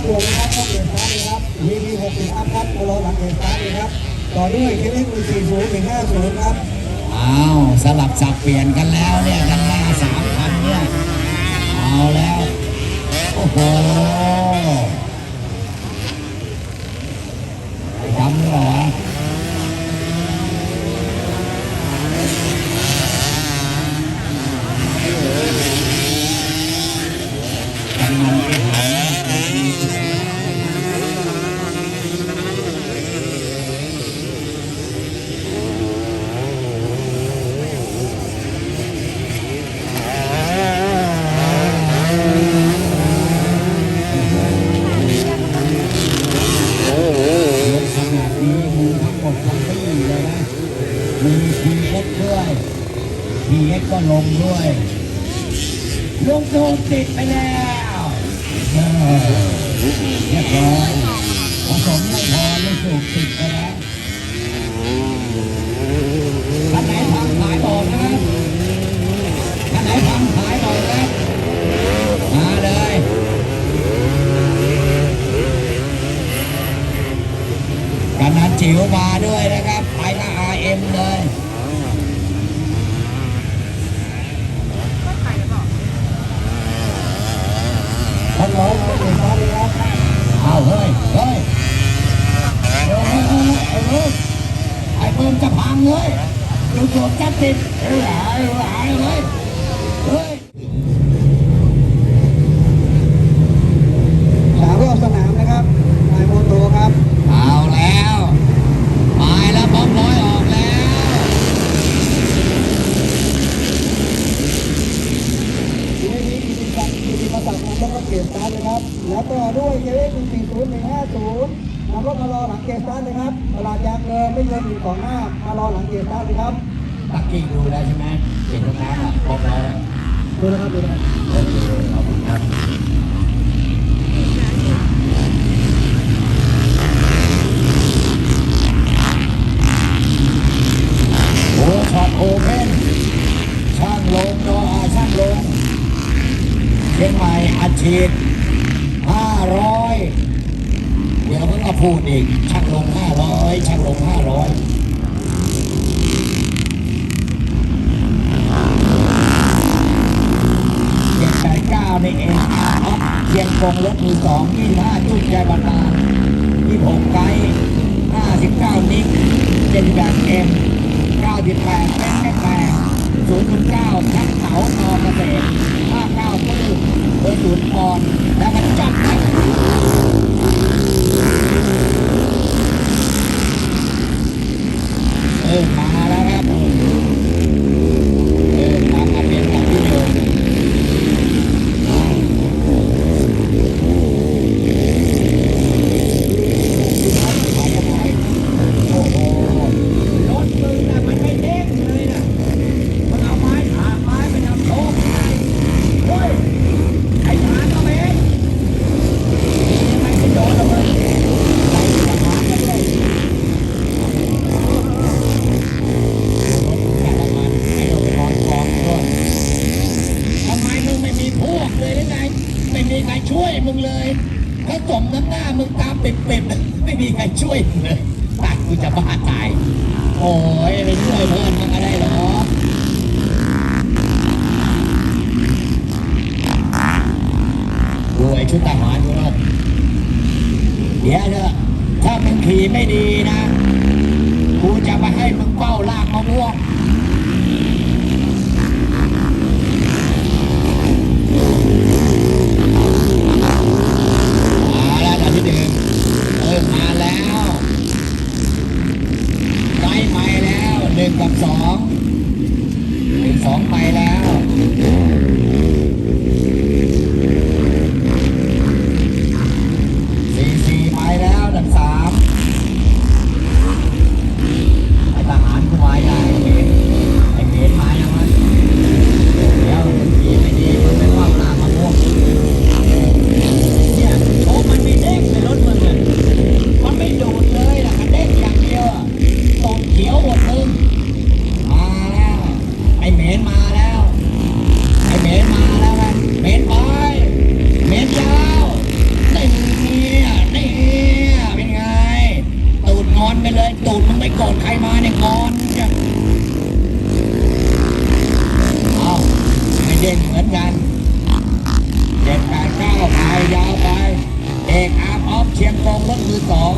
โปรนะครับช่องเดือดฟ้าเลยครับมีพีหกสิบห้าครับโปรหลังเดือนฟ้าเลยครับ ต่อด้วยเคเล็กมือสี่ศูนย์ถึงห้าศูนย์ครับ อ้าว สลับสับเปลี่ยนกันแล้วเนี่ยกันแล้วสามพันเนี่ยเอาแล้ว โอ้โหจำเหรอกันมันไปหารถขนาดนี้มีทั้งหมดทั้งที่เลยนะ มีทีเอ็กด้วย ทีเอ็กก็ลงด้วยลงโดนติดไปแล้วเรียบร้อยผสมไม่พอเลยสูบติดไปแล้วท่านไหนทำขายบอกนะท่านไหนทำขายบอกนะมาเลยกำนันจิ๋วมาด้วยนะครับ RM เลย ท่านร้อยต้องเปลี่ยนซ้ายเลยครับเอาเฮ้ยเฮ้ยเฮ้ยเฮ้ยเฮ้ยไอ้เพิ่มไอ้เพิ่มจะพังเลยดูโดดจัดติดเฮ้ยหายหายเลยเฮ้ย สามรอบสนามนะครับนายโมโตครับ เอาแล้วไปแล้วบอมร้อยออกแล้ว ทีนี้กิติศักดิ์กิติประศักดิ์นำรถมาเปลี่ยนซ้ายเลยครับ แล้วต่อด้วยเคส140 150นำรถมารอหลังเกมซ้ายเลยครับตลาดยางเดิมไม่เกินหนึ่งสองห้ามารอหลังเกมซ้ายเลยครับตะกี้ดูแล้วใช่ไหมเห็นตรงนั้นอะบอมร้อยอะดูนะครับดูนะครับโอเคขอบคุณครับโอ้ช็อตโอเพนช่างลงโนอาช่างลงเชียงใหม่อัดฉีดห้าร้อย เดี๋ยวมึงก็พูดอีกช่างลงห้าร้อยช่างลงห้าร้อยเจ็ดแปดเก้าในเองเชียงกงรถมือสองยี่ห้าจุดใจบันดาลยี่หกไกด์ห้าสิบเก้านิกเจ็ดแปดเอ็มเก้าสิบแปดแปดแปดศูนย์ศูนย์เก้าทักเสาทอเกษตรห้าเก้าปื้มเบอร์ศูนย์ปอนแล้วก็จับ ครับเออมาแล้วครับเออมามาเป็นกับที่เดิม โอ้โหรถมึงน่ะมันไม่เด้งเลยนะมันเอาไม้ถากไม้ไปทำโชคเฮ้ย ไอ้หมาก็ไม่เองไม่ไปโดนแล้วมึงไล่ทหารกันเลยแค่ประมาณให้เราไปนอนกองด้วยทำไมมึงไม่มีพวกเลยห รือไง ไม่มีใครช่วยมึงเลยถ้าสมน้ำหน้ามึงตามเป็ดๆไม่มีใครช่วยมึงเลยตัดกูจะบ้าตาย โอ้ยไปช่วยเพื่อนมึงอะไรหรอดูไอ้ชุดทหารกูนะเดี๋ยวเถอะถ้ามึงขี่ไม่ดีนะ กูจะมาให้มึงเฝ้าลากมะม่วง มาแล้วอันที่หนึ่งเออมาแล้ว ไปแล้วหนึ่งกับสองหนึ่งสองไปแล้ว เด่นเหมือนกันเจ็ดแปดเก้าไปยาวไป เอกอาร์ออฟเชียงกงรถมือสอง